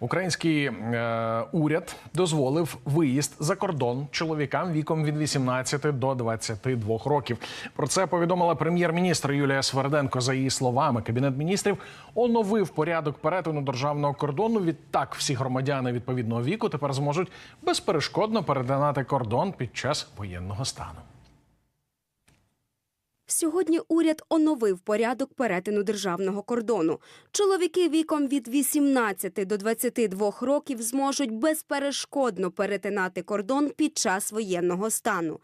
Український е, уряд дозволив виїзд за кордон чоловікам віком від 18 до 22 років. Про це повідомила прем'єр-міністр Юлія Сверденко. За її словами, кабінет міністрів оновив порядок перетину державного кордону. Відтак всі громадяни відповідного віку тепер зможуть безперешкодно перетинати кордон під час воєнного стану. Сьогодні уряд оновив порядок перетину державного кордону. Чоловіки віком від 18 до 22 років зможуть безперешкодно перетинати кордон під час воєнного стану.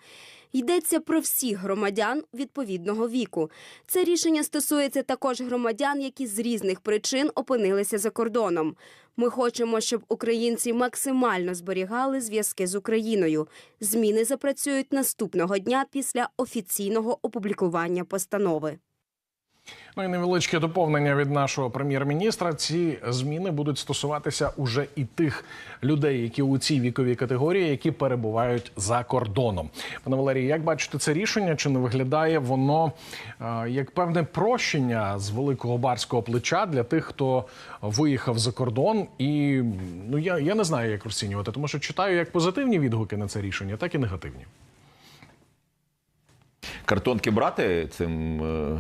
Йдеться про всіх громадян відповідного віку. Це рішення стосується також громадян, які з різних причин опинилися за кордоном. Ми хочемо, щоб українці максимально зберігали зв'язки з Україною. Зміни запрацюють наступного дня після офіційного опублікування постанови. Ну і невеличке доповнення від нашого прем'єр-міністра. Ці зміни будуть стосуватися уже і тих людей, які у цій віковій категорії, які перебувають за кордоном. Пане Валерій, як бачите це рішення? Чи не виглядає воно е, як певне прощення з великого барського плеча для тих, хто виїхав за кордон? І ну я, я не знаю, як розцінювати, тому що читаю як позитивні відгуки на це рішення, так і негативні. Картонки брати цим е,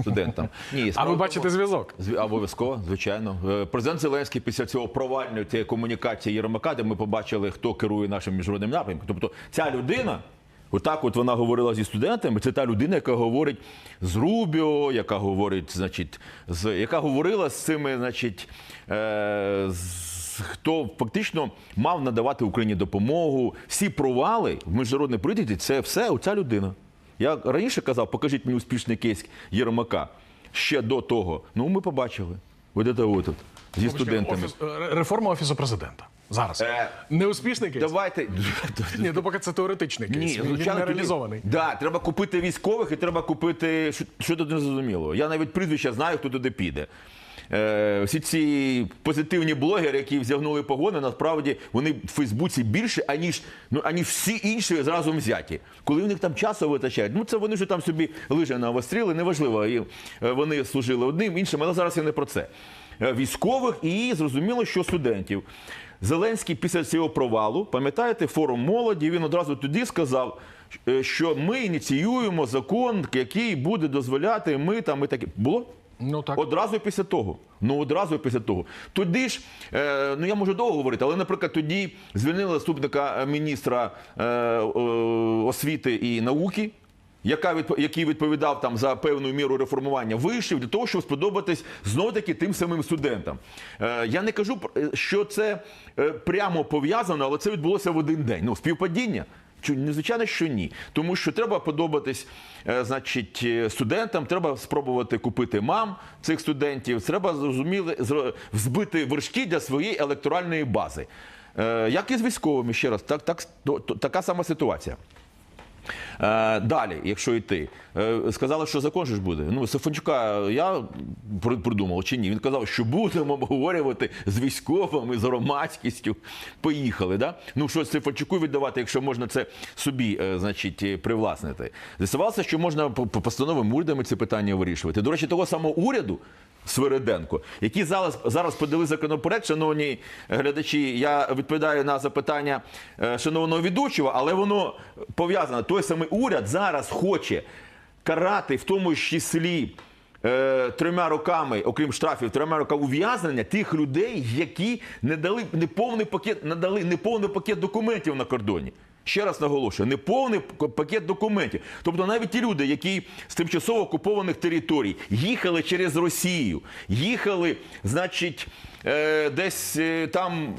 студентам? Ні, А ви бачите зв'язок? Обов'язково, звичайно. Е, Президент Зеленський після цього провальної цієї комунікації Єрмака, де ми побачили, хто керує нашим міжнародним напрямком. Тобто ця людина, отак от вона говорила зі студентами, це та людина, яка говорить з Рубіо, яка говорить, значить, з яка говорила з цими, значить, е, з хто фактично мав надавати Україні допомогу. Всі провали в міжнародній політиці це все оця людина. Я раніше казав, покажіть мені успішний кейс Єрмака. Ще до того. Ну, ми побачили. От це от, зі студентами. Офіс, е, реформа офісу президента зараз Е, неуспішний кейс. Давайте. Ні, то поки це теоретичний кейс. Ні, він, він звичайно, не тоді- реалізований. Да, треба купити військових і треба купити. Що, що тут не зрозуміло. Я навіть прізвища знаю, хто туди піде. Е, всі ці позитивні блогери, які взягнули погони, насправді вони в Фейсбуці більше, аніж, ну, аніж всі інші разом взяті. Коли в них там часу витачають, ну це вони вже там собі лижа навостріли, неважливо. І, е, вони служили одним, іншим, але зараз я не про це. Е, Військових і зрозуміло, що студентів. Зеленський після цього провалу, пам'ятаєте, форум молоді, він одразу тоді сказав, що ми ініціюємо закон, який буде дозволяти ми там і таке. Було? Ну так. Одразу після того. Ну одразу після того. Тоді ж, е, ну я можу довго говорити, але, наприклад, тоді звільнили заступника е, міністра е, е, освіти і науки. Яка відп- який відповідав там за певну міру реформування, вийшов для того, щоб сподобатись знов таки тим самим студентам. Е, я не кажу, е, що це е, прямо пов'язано, але це відбулося в один день. Ну, співпадіння. Чу- не, Звичайно, що ні. Тому що треба подобатись е, значить, е, студентам, треба спробувати купити мам цих студентів, треба зрозуміли збити вершки для своєї електоральної бази. Е, як і з військовими, ще раз, так, так, така сама ситуація. Е, далі, якщо йти, е, сказали, що закон же ж буде. Ну, Сафончука я придумав чи ні. Він казав, що будемо обговорювати з військовими, з громадськістю. Поїхали. Да? Ну, що Сафончуку віддавати, якщо можна це собі, е, значить, привласнити. З'ясувалося, що можна по по постановим урядами це питання вирішувати. До речі, того самого уряду. Свириденко, які зараз зараз подали законопроект, шановні глядачі. Я відповідаю на запитання шановного ведучого, але воно пов'язано. Той самий уряд зараз хоче карати в тому числі. е, Трьома роками, окрім штрафів, трьома роками ув'язнення тих людей, які не дали неповний пакет, надали неповний пакет документів на кордоні. Ще раз наголошую, неповний пакет документів. Тобто навіть ті люди, які з тимчасово окупованих територій їхали через Росію, їхали, значить, е, десь е, там.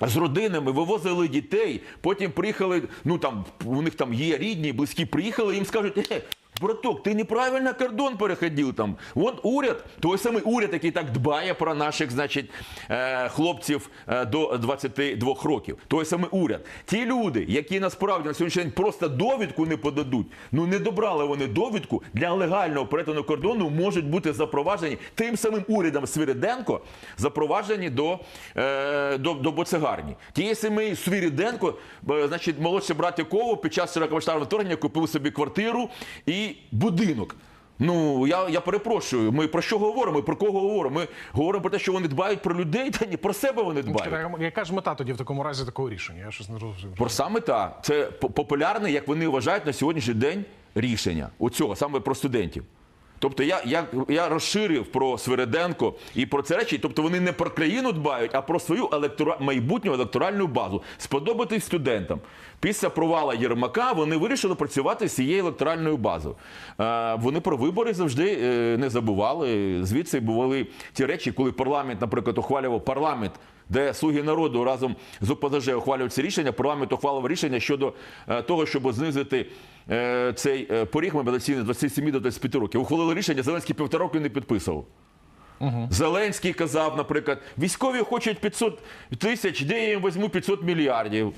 З родинами вивозили дітей, потім приїхали. Ну там у них там є рідні, близькі, приїхали, їм скажуть, е, браток, ти неправильно кордон переходив там. От уряд, той самий уряд, який так дбає про наших, значить, е, хлопців е, до 22 років. Той самий уряд. Ті люди, які насправді на сьогоднішній день просто довідку не подадуть, ну не добрали вони довідку для легального перетину кордону, можуть бути запроваджені тим самим урядом Свириденко, запроваджені до, е, до, до Боцегарні. Тієї самої Свириденко, значить, молодший брат якого під час широкомасштабного вторгнення купив собі квартиру і будинок. Ну я, я перепрошую. Ми про що говоримо? Про кого говоримо? Ми говоримо про те, що вони дбають про людей, та ні, про себе вони дбають. Яка ж мета тоді в такому разі такого рішення? Я щось не розумію. Про саме та Це по- популярне, як вони вважають на сьогоднішній день рішення Оцього цього саме про студентів. Тобто я, я, я розширив про Свириденко і про це речі. Тобто вони не про країну дбають, а про свою електора... майбутню електоральну базу. Сподобатись студентам. Після провала Єрмака вони вирішили працювати з цією електоральною базою. Е, вони про вибори завжди е, не забували. Звідси були ті речі, коли парламент, наприклад, ухвалював парламент де слуги народу разом з ОПЗЖ ухвалюють це рішення, парламент ухвалив рішення щодо е, того, щоб знизити е, цей е, поріг мобілізаційний з 27 до 25 років. Ухвалили рішення, Зеленський півтора року не підписував. Зеленський казав, наприклад, військові хочуть 500 тисяч, де я їм візьму 500 мільярдів.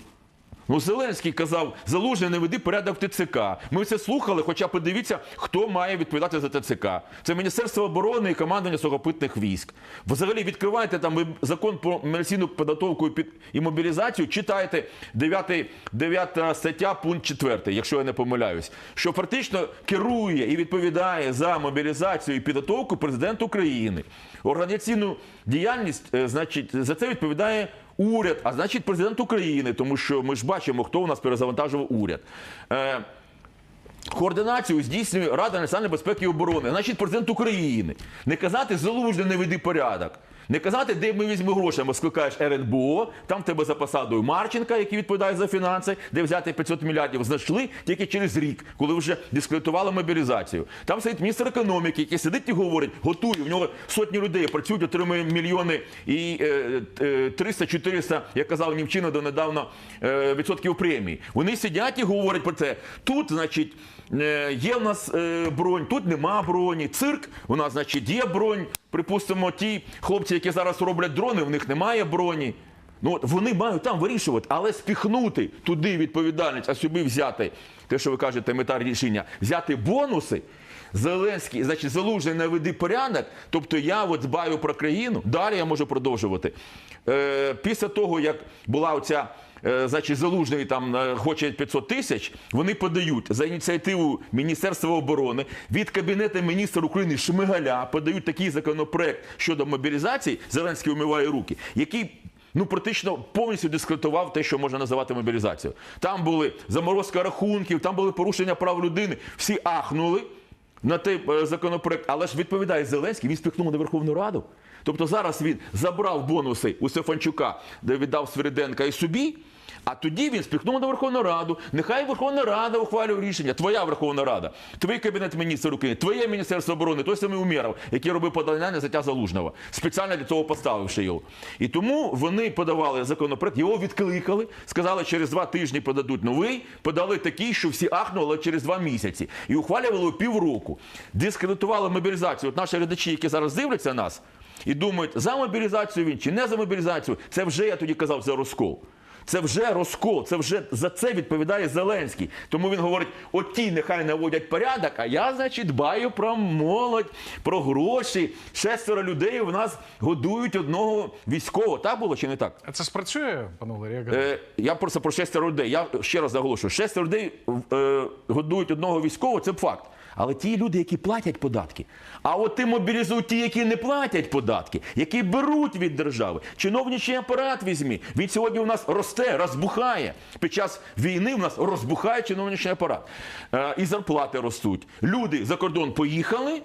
Ну, Зеленський казав, залужний не веди порядок ТЦК. Ми це слухали, хоча подивіться, хто має відповідати за ТЦК. Це Міністерство оборони і командування сухопитних військ. Взагалі відкривайте там закон про мобілізаційну підготовку і мобілізацію, читайте 9, 9 стаття, пункт 4, якщо я не помиляюсь, що фактично керує і відповідає за мобілізацію і підготовку президент України. Організаційну діяльність, е, значить, за це відповідає уряд, а значить президент України, тому що ми ж бачимо, хто у нас перезавантажував уряд. Е, Координацію здійснює Рада національної безпеки і оборони, значить президент України. Не казати залужне не веди порядок. Не казати, де ми візьмемо гроші, бо скликаєш РНБО, там тебе за посадою Марченка, який відповідає за фінанси, де взяти 500 мільярдів, знайшли тільки через рік, коли вже дискредитували мобілізацію. Там сидить міністр економіки, який сидить і говорить, готує, в нього сотні людей працюють, отримує мільйони і е, е, 300-400, як казав Німчина донедавна, е, відсотків премії. Вони сидять і говорять про це. Тут, значить, е, є в нас е, бронь, тут нема броні. Цирк, у нас, значить, є бронь. Припустимо, ті хлопці, які зараз роблять дрони, в них немає броні. Ну, от вони мають там вирішувати, але спіхнути туди відповідальність, а собі взяти те, що ви кажете, мета рішення, взяти бонуси. Зеленський, значить, залужний наведи порядок. Тобто я от дбаю про країну. Далі я можу продовжувати. Е, після того, як була оця. Е, Значить, залужний там е, хоче 500 тисяч. Вони подають за ініціативу Міністерства оборони від кабінету міністра України Шмигаля подають такий законопроект щодо мобілізації. Зеленський умиває руки, який ну практично повністю дискредитував те, що можна називати мобілізацією. Там були заморозка рахунків, там були порушення прав людини. Всі ахнули на той е, законопроект, але ж відповідає Зеленський, він спіхнув на Верховну Раду. Тобто зараз він забрав бонуси у Стефанчука, де віддав Свириденка і собі. А тоді він спіхнув на Верховну Раду. Нехай Верховна Рада ухвалює рішення. Твоя Верховна Рада, твій кабінет міністрів України, твоє міністерство оборони, той самий Умєров, який робив подання на заття залужного, спеціально для цього поставивши його. І тому вони подавали законопроект, його відкликали, сказали, через два тижні подадуть новий, подали такий, що всі ахнули але через два місяці. І ухвалювали півроку. Дискредитували мобілізацію. От наші глядачі, які зараз дивляться нас і думають, за мобілізацію він чи не за мобілізацію, це вже я тоді казав за розкол. Це вже розкол, це вже за це відповідає Зеленський. Тому він говорить: от ті нехай наводять порядок, а я, значить, дбаю про молодь, про гроші. Шестеро людей в нас годують одного військового. Так було чи не так? А це спрацює, пане гадаєте? Е, я просто про шестеро людей. Я ще раз наголошую: шестеро людей е, годують одного військового, це факт. Але ті люди, які платять податки. А от ти мобілізуй ті, які не платять податки, які беруть від держави. Чиновничий апарат візьмі. Він сьогодні у нас росте, розбухає. Під час війни у нас розбухає чиновничий апарат. Е, і зарплати ростуть. Люди за кордон поїхали.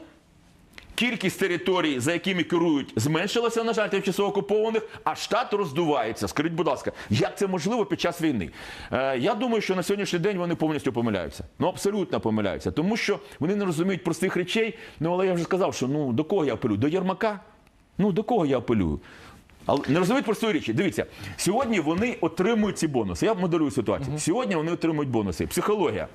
Кількість територій, за якими керують, зменшилася, на жаль, тимчасово окупованих, а штат роздувається. Скажіть, будь ласка, як це можливо під час війни? Е, я думаю, що на сьогоднішній день вони повністю помиляються. Ну абсолютно помиляються, тому що вони не розуміють простих речей. Ну але я вже сказав, що ну до кого я апелюю? До Єрмака? Ну до кого я апелюю? Але не розуміють простої речі. Дивіться, сьогодні вони отримують ці бонуси. Я моделюю ситуацію. Сьогодні вони отримують бонуси. Психологія.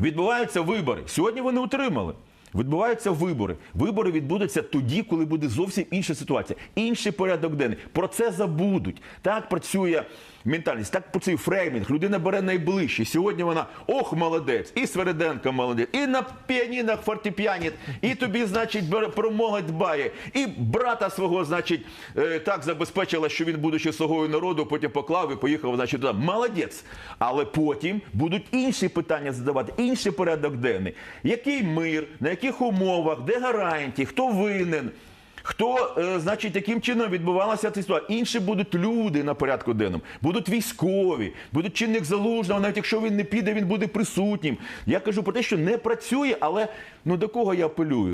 Відбуваються вибори. Сьогодні вони отримали. Відбуваються вибори. Вибори відбудуться тоді, коли буде зовсім інша ситуація, інший порядок денний. Про це забудуть. Так працює ментальність, так працює фреймінг. Людина бере найближче. Сьогодні вона ох, молодець, і Свериденко молодець, і на піанінах фортепіаніт, і тобі, значить, бере- про дбає, і брата свого, значить, е, так забезпечила, що він, будучи слугою народу, потім поклав і поїхав, значить, туди. Молодець. Але потім будуть інші питання задавати, інший порядок денний. Який мир, на яких умовах, де гарантії, хто винен. Хто, е, значить, яким чином відбувалася ця ситуація? Інші будуть люди на порядку денному, будуть військові, будуть чинник залужного, навіть якщо він не піде, він буде присутнім. Я кажу про те, що не працює, але ну до кого я апелюю?